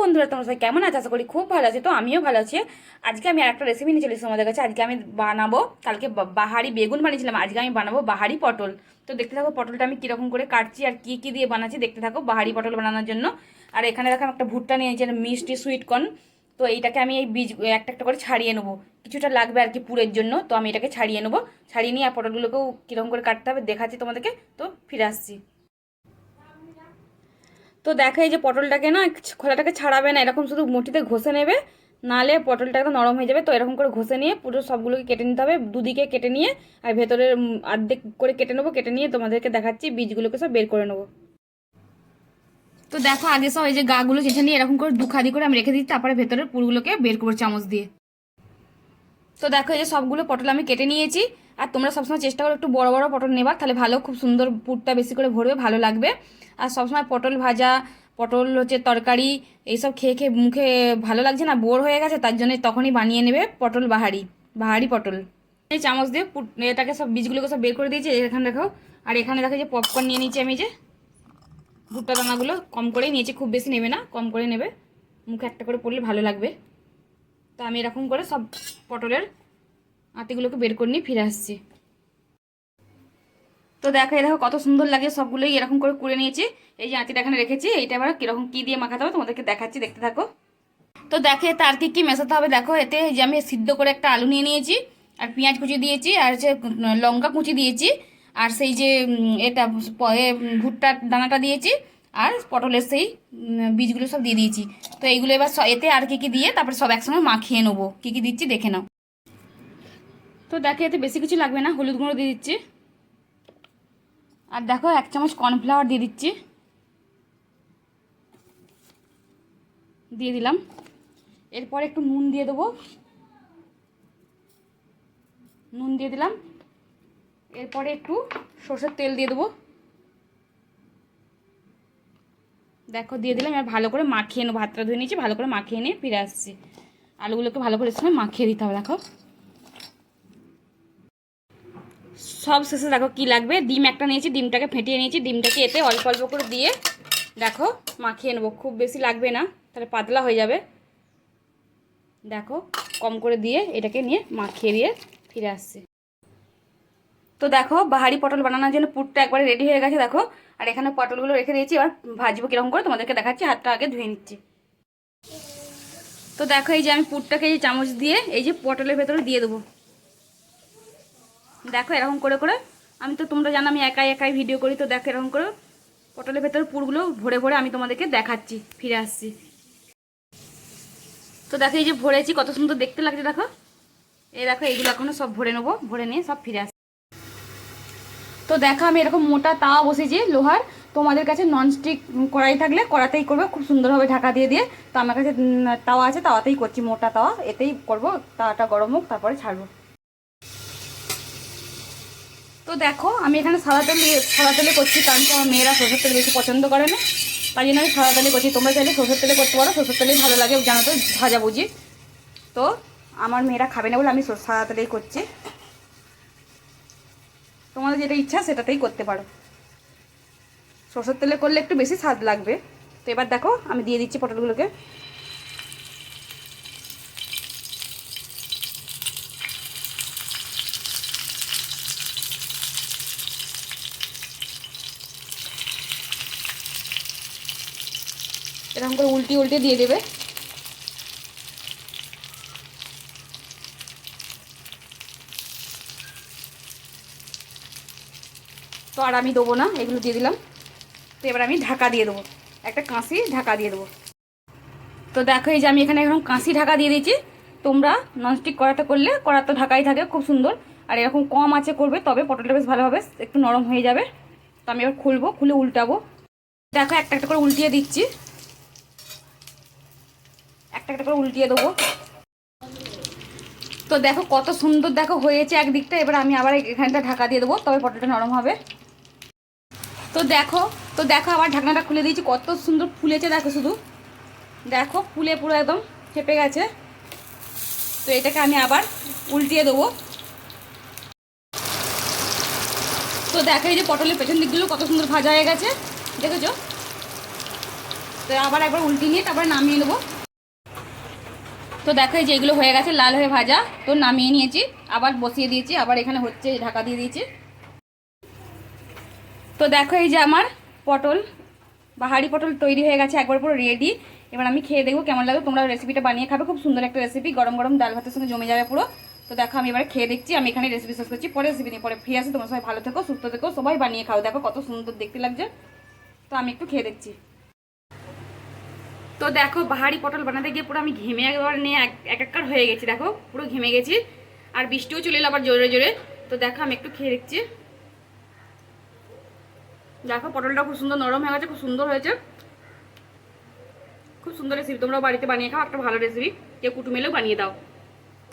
বন্ধুরা, তোমরা সবাই কেমন আছে? আশা করি খুব ভালো আছে। তো আমিও ভালো আছি। আজকে আমি আরেকটা রেসিপি নিয়ে চলেছি তোমাদের কাছে। আজকে আমি বানাবো, কালকে বাহারি বেগুন বানিয়েছিলাম। আজকে আমি বানাবো বাহারি পটল। তো দেখতে থাকো পটলটা আমি কীরকম করে কাটছি আর কী কী দিয়ে বানাচ্ছি। দেখতে থাকো বাহারি পটল বানানোর জন্য। আর এখানে দেখো একটা ভুট্টা নিয়েছি মিষ্টি সুইট কর্ন তো এইটাকে আমি এই বীজ একটা একটা করে ছাড়িয়ে নেব। কিছুটা লাগবে আর কি পুরের জন্য। তো আমি এটাকে ছাড়িয়ে নেব। ছাড়িয়ে নিয়ে আর পটলগুলোকেও কীরকম করে কাটতে হবে দেখাচ্ছি তোমাদেরকে। তো ফিরে আসছি। তো দেখো এই যে পটলটাকে না খোলাটাকে ছাড়াবে না এরকম শুধু মুঠিতে ঘষে নেবে নালে পটলটা একদম নরম হয়ে যাবে তো এরকম করে ঘষে নিয়ে পুরো সবগুলোকে কেটে নিতে হবে দুদিকে কেটে নিয়ে আর ভেতরের উম, অর্ধেক করে কেটে নেব কেটে নিয়ে তোমাদেরকে দেখাচ্ছি বীজগুলোকে সব বের করে নেব। তো দেখো আগে সব এই যে গাগুলো চেঁচে নিয়ে এরকম করে দুখাদি করে আমি রেখে দিচ্ছি তারপরে ভেতরের পুরগুলোকে বের করব চামচ দিয়ে। তো দেখো এই যে সবগুলো পটল আমি কেটে নিয়েছি আর তোমরা সবসময় চেষ্টা করো একটু বড় বড় পটল নেবার, তাহলে ভালো, খুব সুন্দর পুরটা বেশি করে ভরবে, ভালো লাগবে। আর সবসময় পটল ভাজা, পটল হচ্ছে তরকারি, এইসব খেয়ে খেয়ে মুখে ভালো লাগছে না, বোর হয়ে গেছে, তার জন্য তখনই বানিয়ে নেবে পটল বাহারি বাহারি পটল। এই চামচ দিয়ে এটাকে সব বীজগুলোকে সব বের করে দিয়েছি এখানে দেখো। আর এখানে দেখো যে পপকর্ন নিয়ে নিয়েছি আমি যে, ভুট্টা দানাগুলো কম করেই নিয়েছি, খুব বেশি নেবে না, কম করে নেবে। মুখে একটা করে পড়লে ভালো লাগবে। তো আমি এরকম করে সব পটলের আতিগুলোকে বের করে নিয়ে ফিরে আসছি। তো দেখো দেখো কত সুন্দর লাগে সবগুলোই, এরকম করে কুড়ে নিয়েছি। এই যে আঁতিটা এখানে রেখেছি, এইটা এবার কীরকম কী দিয়ে মাখাতে হবে তোমাদেরকে দেখাচ্ছি, দেখতে থাকো। তো দেখে, এতে আর কি কী মেশাতে হবে? দেখো, এতে যে আমি সিদ্ধ করে একটা আলু নিয়ে নিয়েছি, আর পেঁয়াজ কুচি দিয়েছি, আর হচ্ছে লঙ্কা কুচি দিয়েছি, আর সেই যে এটা ভুট্টার দানাটা দিয়েছি, আর পটলের সেই বীজগুলো সব দিয়ে দিয়েছি। তো এইগুলো এবার এতে আর কি কি দিয়ে তারপরে সব একসঙ্গে মাখিয়ে নেব। কী কী দিচ্ছি দেখে নাও। তো দেখো এতে বেশি কিছু লাগবে না, হলুদ গুঁড়ো দিয়ে দিচ্ছি। আর দেখো, এক চামচ কর্নফ্লাওয়ার দিয়ে দিচ্ছি। দিয়ে দিলাম। এরপর একটু নুন দিয়ে দেবো। নুন দিয়ে দিলাম। এরপরে একটু সর্ষের তেল দিয়ে দেবো। দেখো, দিয়ে দিলাম। আর ভালো করে মাখিয়ে নেব। ভাতটা ধুয়ে নিয়েছি, ভালো করে মাখিয়ে নিয়ে ফিরে আসছি। আলুগুলোকে ভালো করে সময় মাখিয়ে দিতে হবে, দেখো। সব শেষে দেখো কি লাগবে? ডিম একটা নিয়েছি, ডিমটাকে ফেটিয়ে নিয়েছি। ডিমটাকে এতে অল্প অল্প করে দিয়ে দেখো মাখিয়ে নেব। খুব বেশি লাগবে না, তাহলে পাতলা হয়ে যাবে। দেখো কম করে দিয়ে এটাকে নিয়ে মাখিয়ে দিয়ে ফিরে আসছে। তো দেখো বাহারি পটল বানানোর জন্য পুরটা একবারে রেডি হয়ে গেছে, দেখো। আর এখানে পটলগুলো রেখে দিয়েছি, এবার ভাজবো কীরকম করে, তোমাদেরকে দেখাচ্ছি, হাতটা আগে ধুয়ে নিচ্ছি। তো দেখো এই যে আমি পুরটাকে এই চামচ দিয়ে এই যে পটলের ভেতরে দিয়ে দেবো। দেখো এরকম করে করে। আমি তো তোমরা জানো আমি একাই একাই ভিডিও করি, তো দেখো এরকম করে পটলের ভেতরে পুরগুলো ভরে ভরে আমি তোমাদেরকে দেখাচ্ছি, ফিরে আসছি। তো দেখো এই যে ভরেছি, কত সুন্দর দেখতে লাগছে দেখো। এই দেখো এইগুলো এখনও সব ভরে নেব, ভরে নিয়ে সব ফিরে আসছি। তো দেখো আমি এরকম মোটা তাওয়া বসেছি লোহার, তোমাদের কাছে ননস্টিক কড়াই থাকলে কড়াতেই করবে, খুব সুন্দরভাবে ঢাকা দিয়ে দিয়ে। তো আমার কাছে তাওয়া আছে, তাওয়াতেই করছি মোটা তাওয়া, এতেই করব, তাওয়াটা গরম হোক, তারপরে ছাড়বো। দেখো, আমি এখানে সাদা তেল সাদা তেলে করছি, কারণ কি আমার মেয়েরা সরষের তেল বেশি পছন্দ করে না। তাই জন্য আমি সাদা তেলে করছি। তোমরা চাইলে সরষের তেলে করতে পারো, সরষের তেলেই ভালো লাগে, জানো তো, ভাজা বুঝি তো আমার মেয়েরা খাবে না বলে আমি সাদা তেলেই করছি। তোমাদের যেটা ইচ্ছা সেটাতেই করতে পারো। সরষের তেলে করলে একটু বেশি স্বাদ লাগবে। তো এবার দেখো, আমি দিয়ে দিচ্ছি পটলগুলোকে। এরকম করে উল্টি উল্টে দিয়ে দেবে। তো আর আমি দেবো না, এগুলো দিয়ে দিলাম। তো এবার আমি ঢাকা দিয়ে দেবো। একটা কাঁচি ঢাকা দিয়ে দেবো। তো দেখো এই যে আমি এখানে এখন কাঁচি ঢাকা দিয়ে দিয়েছি। তোমরা ননস্টিক কড়াতে করলে কড়া তো ঢাকাই থাকে, খুব সুন্দর। আর এরকম কম আছে করবে, তবে পটলটা বেশ ভালো হবে, একটু নরম হয়ে যাবে। তো আমি এবার খুলবো, খুলে উল্টাবো। দেখো একটা একটা করে উল্টিয়ে দিচ্ছি। একটা একটা করে উল্টিয়ে দেবো। তো দেখো কত সুন্দর দেখো হয়েছে একদিকটা, এবার আমি আবার এখানটা ঢাকা দিয়ে দেবো, তবে পটলটা নরম হবে। তো দেখো তো দেখো আবার ঢাকনাটা খুলে দিয়েছি, কত সুন্দর ফুলেছে দেখো শুধু। দেখো ফুলে পুরো একদম চেপে গেছে। তো এটাকে আমি আবার উল্টিয়ে দেবো। তো দেখো এই যে পটলের পেছন দিকগুলো কত সুন্দর ভাজা হয়ে গেছে, দেখেছ? তো আবার একবার উল্টি নিয়ে তারপরে নামিয়ে নেব। তো দেখো এই যে এগুলো হয়ে গেছে, লাল হয়ে ভাজা। তো নামিয়ে নিয়েছি, আবার বসিয়ে দিয়েছি, আবার এখানে হচ্ছে ঢাকা দিয়ে দিয়েছি। তো দেখো এই যে আমার পটল, বাহারি পটল তৈরি হয়ে গেছে, একবার পুরো রেডি এবার আমি খেয়ে দেখব কেমন লাগে তোমরা রেসিপিটা বানিয়ে খাবে, খুব সুন্দর একটা রেসিপি গরম গরম ডাল ভাতের সঙ্গে জমে যাবে পুরো। তো দেখো, আমি এবার খেয়ে দেখছি, আমি এখানে রেসিপি শেষ করছি। পরে রেসিপি নিয়ে, পরে ফ্রি আসে। তোমরা সবাই ভালো থেকো, সুস্থ থেকো, সবাই বানিয়ে খাও। দেখো কত সুন্দর দেখতে লাগছে। তো আমি একটু খেয়ে দেখছি। তো দেখো, বাহারি পটল বানাতে গিয়ে পুরো আমি ঘেমে একবার নিয়ে এক এক একবার হয়ে গেছি, দেখো, পুরো ঘেমে গেছি। আর বৃষ্টিও চলে এলো আবার জোরে জোরে। তো দেখো, আমি একটু খেয়ে দেখছি। দেখো, পটলটা খুব সুন্দর নরম হয়ে গেছে, খুব সুন্দর হয়েছে। খুব সুন্দর রেসিপি তোমরাও বাড়িতে বানিয়ে খাও, একটা ভালো রেসিপি কেউ কুটুম এলেও বানিয়ে দাও।